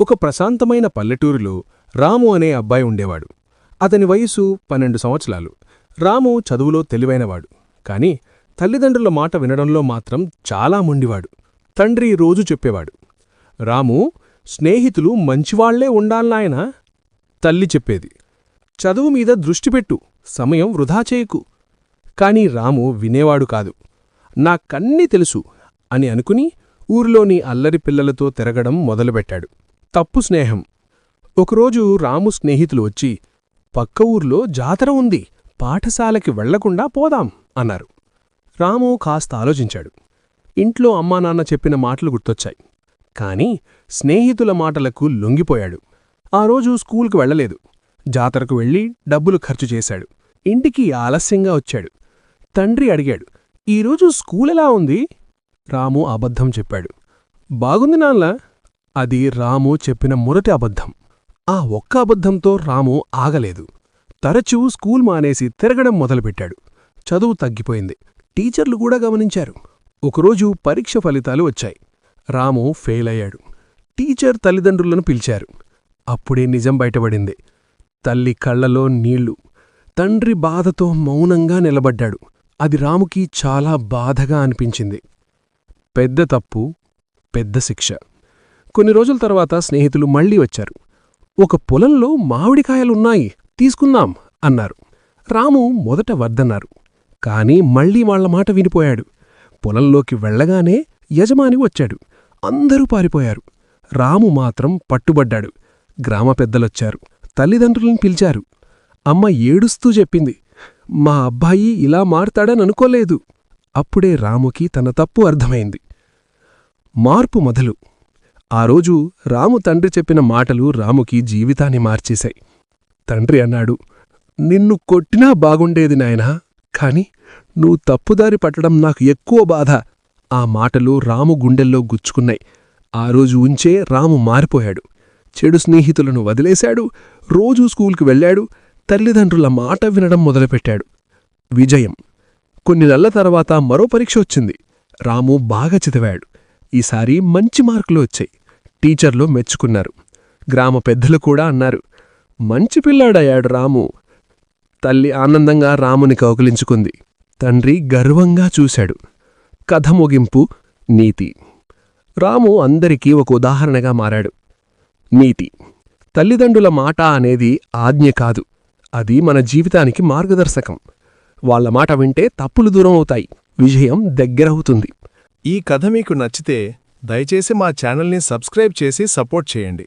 ఒక ప్రశాంతమైన పల్లెటూరులో రాము అనే అబ్బాయి ఉండేవాడు. అతని వయసు పన్నెండు సంవత్సరాలు. రాము చదువులో తెలివైనవాడు. కాని తల్లిదండ్రుల మాట వినడంలో మాత్రం చాలా మొండివాడు. తండ్రి రోజు చెప్పేవాడు. రాము స్నేహితులు మంచివాళ్ళే ఉండాలనాయన తల్లి చెప్పేది. చదువు మీద దృష్టి పెట్టు సమయం వృధా చేయకు. కాని రాము వినేవాడు కాదు. నాకన్నీ తెలుసు అని అనుకుని ఊరిలోని అల్లరి పిల్లలతో తిరగడం మొదలుపెట్టాడు. తప్పు స్నేహం. ఒకరోజు రాము స్నేహితులు వచ్చి పక్క ఊర్లో జాతర ఉంది పాఠశాలకి వెళ్ళకుండా పోదాం అన్నారు. రాము కాస్త ఆలోచించాడు. ఇంట్లో అమ్మానాన్న చెప్పిన మాటలు గుర్తొచ్చాయి. కాని స్నేహితుల మాటలకు లొంగిపోయాడు. ఆ రోజు స్కూల్కు వెళ్ళలేదు జాతరకు వెళ్ళి డబ్బులు ఖర్చు చేశాడు. ఇంటికి ఆలస్యంగా వచ్చాడు. తండ్రి అడిగాడు ఈరోజు స్కూలెలా ఉంది? రాము అబద్ధం చెప్పాడు బాగుంది నాన్న. అది రాము చెప్పిన మొదటి అబద్ధం. ఆ ఒక్క అబద్ధంతో రాము ఆగలేదు. తరచూ స్కూల్ మానేసి తిరగడం మొదలుపెట్టాడు. చదువు తగ్గిపోయింది. టీచర్లు కూడా గమనించారు. ఒకరోజు పరీక్ష ఫలితాలు వచ్చాయి. రాము ఫెయిల్ అయ్యాడు. టీచర్ తల్లిదండ్రులను పిలిచారు. అప్పుడే నిజం బయటపడింది. తల్లి కళ్ళలో నీళ్ళు. తండ్రి బాధతో మౌనంగా నిలబడ్డాడు. అది రాముకి చాలా బాధగా అనిపించింది. పెద్ద తప్పు పెద్ద శిక్ష. కొన్ని రోజుల తర్వాత స్నేహితులు మళ్ళీ వచ్చారు. ఒక పొలంలో మామిడికాయలున్నాయి తీసుకుందాం అన్నారు. రాము మొదట వద్దన్నారు కాని మళ్ళీ వాళ్ళ మాట వినిపోయాడు. పొలంలోకి వెళ్ళగానే యజమాని వచ్చాడు. అందరూ పారిపోయారు. రాము మాత్రం పట్టుబడ్డాడు. గ్రామ పెద్దలొచ్చారు. తల్లిదండ్రులను పిలిచారు. అమ్మ ఏడుస్తూ చెప్పింది మా అబ్బాయి ఇలా మారతాడననుకోలేదు అప్పుడే రాముకి తన తప్పు అర్థమైంది. మార్పు మొదలు. ఆ రోజు రాము తండ్రి చెప్పిన మాటలు రాముకి జీవితాన్ని మార్చేశాయి. తండ్రి అన్నాడు నిన్ను కొట్టినా బాగుండేది నాయనా కాని నువ్వు తప్పుదారి పట్టడం నాకు ఎక్కువ బాధ. ఆ మాటలు రాము గుండెల్లో గుచ్చుకున్నాయి. ఆ రోజు ఉంచే రాము మారిపోయాడు. చెడు స్నేహితులను వదిలేశాడు రోజూ స్కూల్కి వెళ్ళాడు తల్లిదండ్రుల మాట వినడం మొదలుపెట్టాడు. విజయం. కొన్ని నెలల తర్వాత మరో పరీక్ష వచ్చింది. రాము బాగా చదివాడు. ఈసారి మంచి మార్కులు వచ్చాయి. టీచర్లు మెచ్చుకున్నారు. గ్రామ పెద్దలు కూడా అన్నారు మంచి పిల్లాడయ్యాడు రాము. తల్లి ఆనందంగా రాముని కౌకలించుకుంది తండ్రి గర్వంగా చూశాడు. కథ ముగింపు నీతి. రాము అందరికీ ఒక ఉదాహరణగా మారాడు. నీతి. తల్లిదండ్రుల మాట అనేది ఆజ్ఞ కాదు. అది మన జీవితానికి మార్గదర్శకం. వాళ్ళ మాట వింటే తప్పులు దూరం అవుతాయి విజయం దగ్గరవుతుంది. ఈ కథ మీకు నచ్చితే దయచేసి మా ఛానల్ని సబ్స్క్రైబ్ చేసి సపోర్ట్ చేయండి.